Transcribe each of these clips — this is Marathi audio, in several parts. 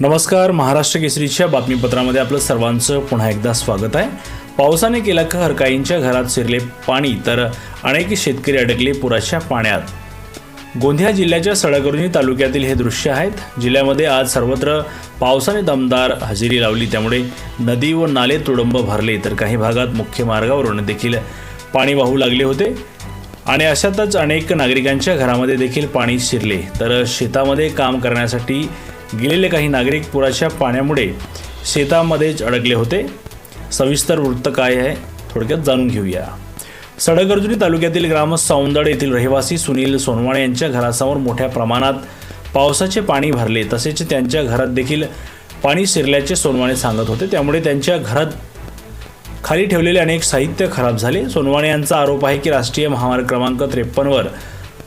नमस्कार महाराष्ट्र केसरीच्या बातमीपत्रामध्ये आपलं सर्वांचं पुन्हा एकदा स्वागत आहे. पावसाने केला कहर काहींच्या घरात शिरले पाणी तर अनेक शेतकरी अडकले पुराच्या पाण्यात. गोंदिया जिल्ह्याच्या सडगरुणी तालुक्यातील हे दृश्य आहेत. जिल्ह्यामध्ये आज सर्वत्र पावसाने दमदार हजेरी लावली त्यामुळे नदी व नाले तुडंब भरले तर काही भागात मुख्य मार्गावरून देखील पाणी वाहू लागले होते. आणि अशातच अनेक नागरिकांच्या घरामध्ये देखील पाणी शिरले. तर शेतामध्ये काम करण्यासाठी गेलेले काही नागरिक पुराच्या पाण्यामुळे शेतामध्येच अडकले होते. सविस्तर वृत्त काय आहे थोडक्यात जाणून घेऊया. सडगर्जुनी तालुक्यातील ग्राम सौंदड येथील रहिवासी सुनील सोनवाणे यांच्या घरासमोर मोठ्या प्रमाणात पावसाचे पाणी भरले. तसेच त्यांच्या घरात देखील पाणी शिरल्याचे सोनवाणे सांगत होते. त्यामुळे त्यांच्या घरात खाली ठेवलेले अनेक साहित्य खराब झाले. सोनवाणे यांचा आरोप आहे की राष्ट्रीय महामार्ग क्रमांक त्रेपन्नवर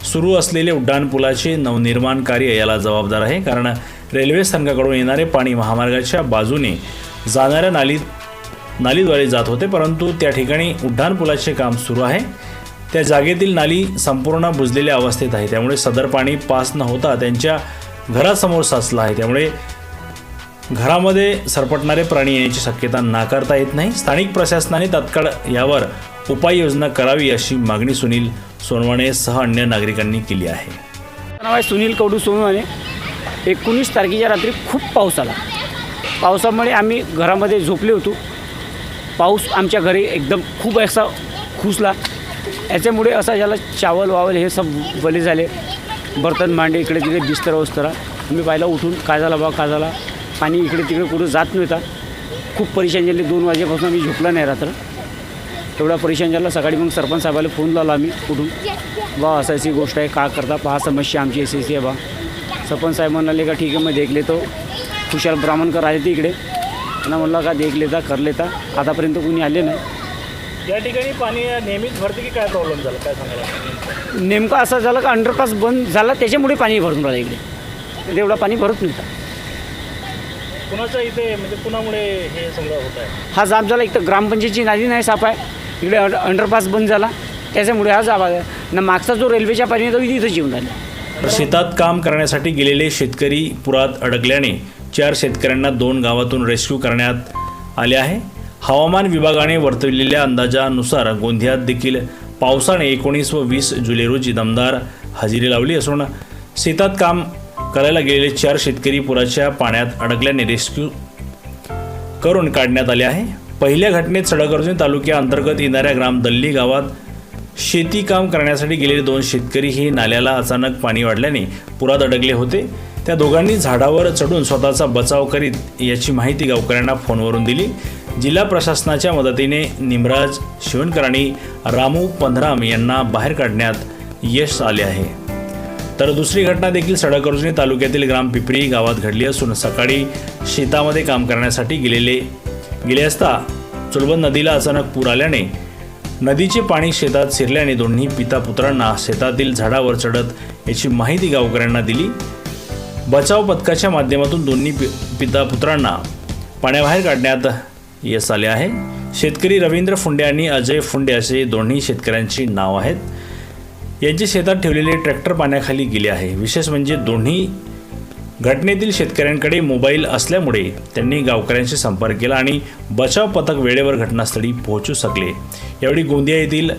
सुरू असलेले उड्डाणपुलाचे नवनिर्माण कार्य याला जबाबदार आहे. कारण रेल्वे स्थानकाकडून येणारे पाणी महामार्गाच्या बाजूने जाणाऱ्या नाली नालीद्वारे जात होते परंतु त्या ठिकाणी उड्डाणपुलाचे काम सुरू आहे. त्या जागेतील नाली संपूर्ण बुजलेल्या अवस्थेत आहे. त्यामुळे सदर पाणी पास न होता त्यांच्या घरासमोर साचलं आहे. त्यामुळे घरामध्ये सरपटणारे प्राणी येण्याची शक्यता नाकारता येत नाही. स्थानिक प्रशासनाने तात्काळ यावर उपाययोजना करावी अशी मागणी सुनील सोनवाणेसह अन्य नागरिकांनी केली आहे. नाव आहे सुनील कवडू सोनवाने एकोणीस तारखेच्या रात्री खूप पाऊस आला. पावसामुळे आम्ही घरामध्ये झोपले होतो. पाऊस आमच्या घरी एकदम खूप असा खुसला. याच्यामुळे असा झाला चावल वावल हे सब बले झाले. बर्तन मांडे इकडे तिकडे बिस्तर वस्तरा मी पाहिला उठून काय झाला बा काय झाला? पाणी इकडे तिकडे कुठं जात नव्हता. खूप परेशान झाले. दोन वाजेपासून आम्ही झोपला नाही रात्र. एवढा परेशान झाला. सकाळी मग सरपंच साहेबाला फोन लावला आम्ही कुठून बा असं अशी गोष्ट आहे. का करता? पहा समस्या आमची अशी अशी आहे बा. सरपंच साहेब म्हणाले का ठीक आहे मग देख लेतो. खुशाल ब्राह्मणकर आले ते इकडे. त्यांना म्हणलं का देख लेता कर लेता. आतापर्यंत कोणी आले नाही. या ठिकाणी पाणी नेहमीच भरते की काय प्रॉब्लेम झाला? काय सांगायला नेमकं असं झालं का अंडरपास बंद झाला त्याच्यामुळे पाणी भरून राहिलं इकडे. एवढा पाणी भरत नव्हता. कुणाचं इथे म्हणजे कुणामुळे हे सगळं होत आहे? हा जाम झाला एक तर ग्रामपंचायतची नाली नाही साफ आहे. इकडे अंड अंडरपास बंद झाला. त्याच्यामुळे हा जाब आहे ना मागचा जो रेल्वेच्या पाणी तो इथं येऊन राहिला. शेतात काम करण्यासाठी गेलेले शेतकरी पुरात अडकल्याने चार शेतकऱ्यांना दोन गावातून रेस्क्यू करण्यात आले आहे. हवामान विभागाने वर्तविलेल्या अंदाजानुसार गोंदियात देखील पावसाने एकोणीस व वीस जुलै रोजी दमदार हजेरी लावली असून शेतात काम करायला गेलेले चार शेतकरी पुराच्या पाण्यात अडकल्याने रेस्क्यू करून काढण्यात आले आहे. पहिल्या घटनेत सडकर्जुनी तालुक्याअंतर्गत येणाऱ्या ग्राम दल्ली गावात शेती काम करण्यासाठी गेलेले दोन शेतकरी हे नाल्याला अचानक पाणी वाढल्याने पुरात अडकले होते. त्या दोघांनी झाडावर चढून स्वतःचा बचाव करीत याची माहिती गावकऱ्यांना फोनवरून दिली. जिल्हा प्रशासनाच्या मदतीने निमराज शिवणकरांनी रामू पंधराम यांना बाहेर काढण्यात यश आले आहे. तर दुसरी घटना देखील सडकर्जुनी तालुक्यातील ग्राम पिपरी गावात घडली असून सकाळी शेतामध्ये काम करण्यासाठी गेलेले गेले असता चुलबन नदीला अचानक पूर आल्याने नदीचे पाणी शेतात शिरल्याने दोन्ही पिता पुत्रांना शेतातील झाडावर चढत याची माहिती गावकऱ्यांना दिली. बचाव पथकाच्या माध्यमातून दोन्ही पि पिता पुत्रांना पाण्याबाहेर काढण्यात यश आले आहे. शेतकरी रवींद्र फुंडे आणि अजय फुंडे असे दोन्ही शेतकऱ्यांची नाव आहेत. यांचे शेतात ठेवलेले ट्रॅक्टर पाण्याखाली गेले आहे. विशेष म्हणजे दोन्ही घटनेतील शेतकऱ्यांकडे मोबाईल असल्यामुळे त्यांनी गावकऱ्यांशी संपर्क केला आणि बचाव पथक वेळेवर घटनास्थळी पोहोचू शकले. यावेळी गोंदिया येथील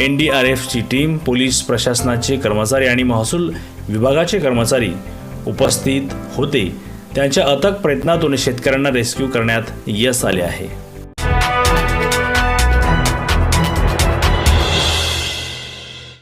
एन डी आर एफची टीम पोलीस प्रशासनाचे कर्मचारी आणि महसूल विभागाचे कर्मचारी उपस्थित होते. त्यांच्या अथक प्रयत्नातून शेतकऱ्यांना रेस्क्यू करण्यात यश आले आहे.